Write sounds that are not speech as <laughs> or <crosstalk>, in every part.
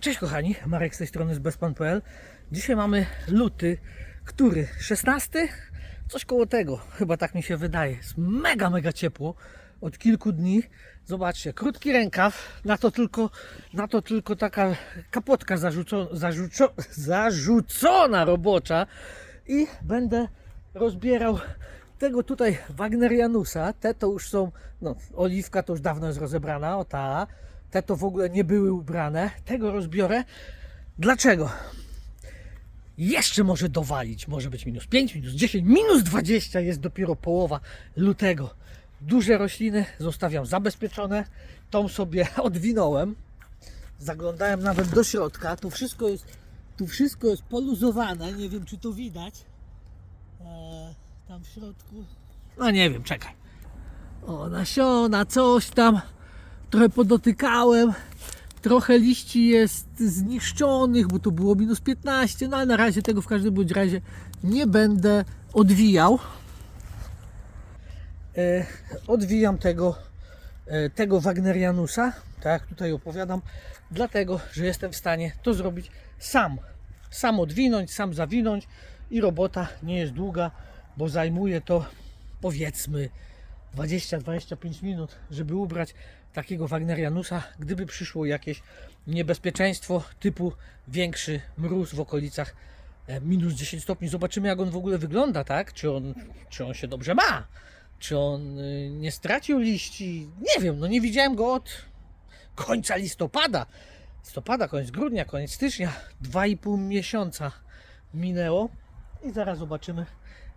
Cześć kochani, Marek z tej strony z bezpan.pl. Dzisiaj mamy luty, który 16? Coś koło tego, chyba tak mi się wydaje. Jest mega, mega ciepło od kilku dni. Zobaczcie, krótki rękaw, na to tylko, na to tylko taka kapotka zarzuco, zarzuco, zarzucona robocza i będę rozbierał tego tutaj Wagnerianusa. Te to już są, no oliwka to już dawno jest rozebrana, o ta. Te to w ogóle nie były ubrane. Tego rozbiorę. Dlaczego? Jeszcze może dowalić. Może być minus 5, minus 10, minus 20 jest dopiero połowa lutego. Duże rośliny zostawiam zabezpieczone. Tą sobie <laughs> odwinąłem. Zaglądałem nawet do środka. Tu wszystko jest, tu wszystko jest poluzowane. Nie wiem, czy to widać. Eee, tam w środku. No nie wiem, czekaj. O, nasiona, coś tam. Trochę podotykałem. Trochę liści jest zniszczonych, bo to było minus 15. No ale na razie tego w każdym bądź razie nie będę odwijał. E, odwijam tego, e, tego Wagnerianusa, tak tutaj opowiadam, dlatego, że jestem w stanie to zrobić sam. Sam odwinąć, sam zawinąć i robota nie jest długa, bo zajmuje to powiedzmy 20-25 minut, żeby ubrać takiego Wagnerianusa, gdyby przyszło jakieś niebezpieczeństwo typu większy mróz w okolicach e, minus 10 stopni. Zobaczymy jak on w ogóle wygląda, tak? Czy on, czy on się dobrze ma? Czy on y, nie stracił liści? Nie wiem, no nie widziałem go od końca listopada. Listopada, koniec grudnia, koniec stycznia. 2,5 miesiąca minęło i zaraz zobaczymy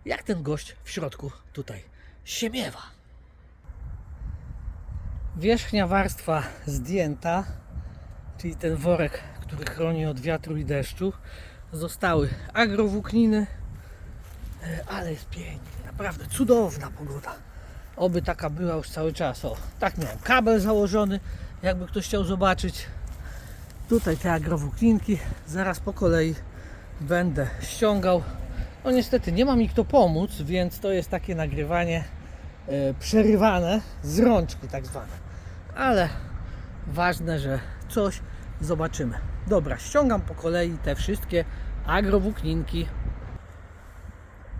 jak ten gość w środku tutaj się miewa. Wierzchnia warstwa zdjęta, czyli ten worek, który chroni od wiatru i deszczu. Zostały agrowłókniny, E, ale jest pięknie, naprawdę cudowna pogoda. Oby taka była już cały czas. O, tak miałem kabel założony, jakby ktoś chciał zobaczyć. Tutaj te agrowłókninki, zaraz po kolei będę ściągał. No niestety nie ma mi kto pomóc, więc to jest takie nagrywanie przerywane z rączki tak zwane. Ale ważne, że coś zobaczymy. Dobra, ściągam po kolei te wszystkie agrowłókninki.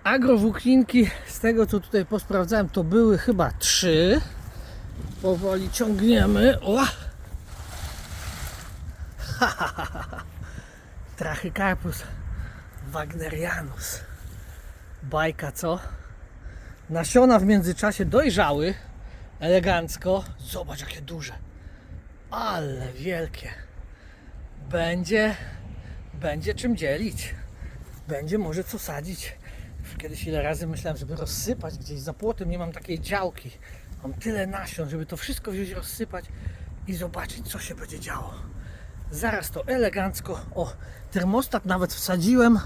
Agrowłókninki, z tego co tutaj posprawdzałem, to były chyba trzy. Powoli ciągniemy. O! <laughs> Trachycarpus wagnerianus. Bajka, co? Nasiona w międzyczasie dojrzały elegancko. Zobacz, jakie duże. Ale wielkie. Będzie, będzie czym dzielić. Będzie może co sadzić. Już Kiedyś ile razy myślałem, żeby rozsypać gdzieś za płotem. Nie mam takiej działki. Mam tyle nasion, żeby to wszystko wziąć, rozsypać i zobaczyć, co się będzie działo. Zaraz to elegancko. O, termostat nawet wsadziłem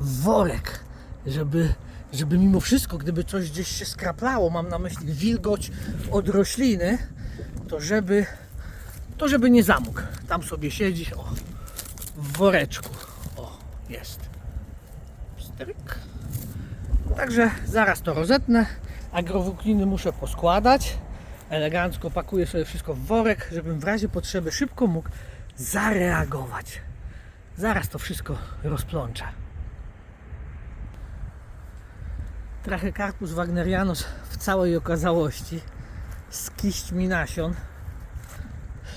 w worek, żeby, żeby mimo wszystko, gdyby coś gdzieś się skraplało, mam na myśli wilgoć od rośliny, to żeby, to żeby nie zamógł. Tam sobie siedzi, o, w woreczku. O, jest. Stryk. Także zaraz to rozetnę. Agrowłókniny muszę poskładać. Elegancko pakuję sobie wszystko w worek, żebym w razie potrzeby szybko mógł zareagować. Zaraz to wszystko rozplączę. Trachycarpus wagnerianus w całej okazałości z kiśćmi nasion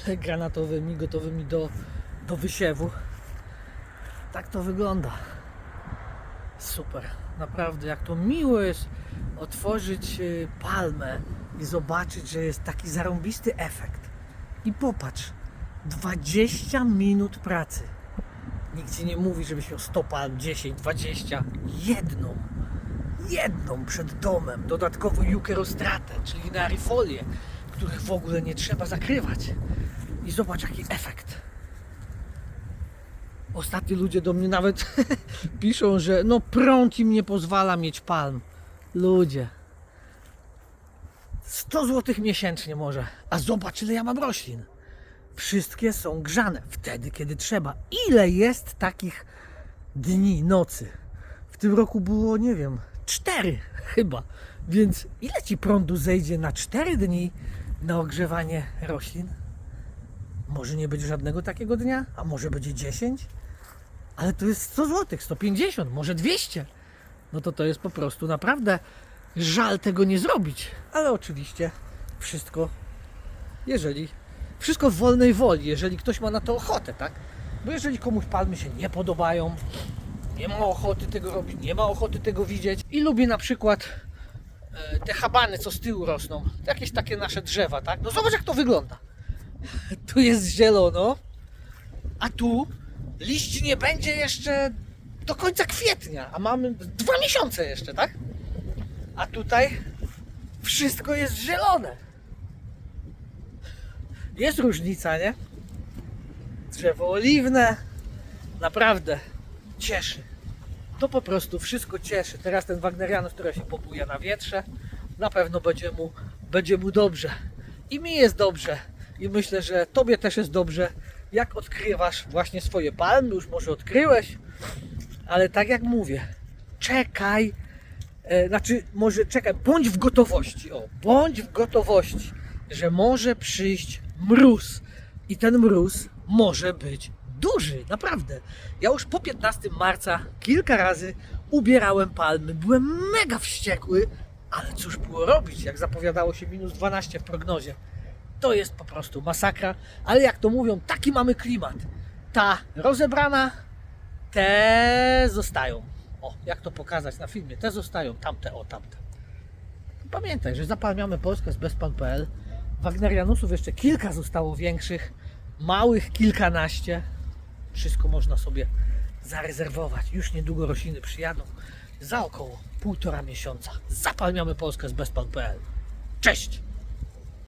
granatowymi, gotowymi do, do wysiewu. Tak to wygląda. Super, naprawdę, jak to miło jest otworzyć y, palmę i zobaczyć, że jest taki zarąbisty efekt. I popatrz, 20 minut pracy. Nikt ci nie mówi, żebyś miał 100 palm, 10, 20. Jedną, jedną przed domem. Dodatkowo jukerostratę, czyli linearifolię, których w ogóle nie trzeba zakrywać. I zobacz jaki efekt. Ostatni ludzie do mnie nawet <laughs> piszą, że no prąd im nie pozwala mieć palm. Ludzie. 100 zł miesięcznie może. A zobacz ile ja mam roślin. Wszystkie są grzane wtedy, kiedy trzeba. Ile jest takich dni, nocy? W tym roku było, nie wiem, cztery chyba. Więc ile ci prądu zejdzie na cztery dni na ogrzewanie roślin? Może nie być żadnego takiego dnia, a może będzie 10, ale to jest 100 zł, 150, może 200. No to to jest po prostu naprawdę żal tego nie zrobić. Ale oczywiście wszystko, jeżeli wszystko w wolnej woli, jeżeli ktoś ma na to ochotę, tak? Bo jeżeli komuś palmy się nie podobają, nie ma ochoty tego robić, nie ma ochoty tego widzieć i lubi na przykład e, te habany, co z tyłu rosną, jakieś takie nasze drzewa, tak? No zobacz jak to wygląda. <laughs> Tu jest zielono, a tu liści nie będzie jeszcze do końca kwietnia, a mamy dwa miesiące jeszcze, tak? A tutaj wszystko jest zielone. Jest różnica, nie? Drzewo oliwne naprawdę cieszy. To po prostu wszystko cieszy. Teraz ten Wagnerianus, który się pobuja na wietrze, na pewno będzie mu, będzie mu dobrze. I mi jest dobrze. I myślę, że tobie też jest dobrze, jak odkrywasz właśnie swoje palmy. Już może odkryłeś, ale tak jak mówię, czekaj. E, znaczy, może czekaj, bądź w gotowości. O, bądź w gotowości, że może przyjść mróz. I ten mróz może być duży, naprawdę. Ja już po 15 marca kilka razy ubierałem palmy. Byłem mega wściekły, ale cóż było robić, jak zapowiadało się minus 12 w prognozie. To jest po prostu masakra, ale jak to mówią, taki mamy klimat. Ta rozebrana, te zostają. O, jak to pokazać na filmie? Te zostają, tamte, o tamte. Pamiętaj, że zapalmiamy Polskę z bezpan.pl. Wagnerianusów jeszcze kilka zostało większych, małych kilkanaście. Wszystko można sobie zarezerwować. Już niedługo rośliny przyjadą. Za około półtora miesiąca zapalmiamy Polskę z bezpan.pl. Cześć!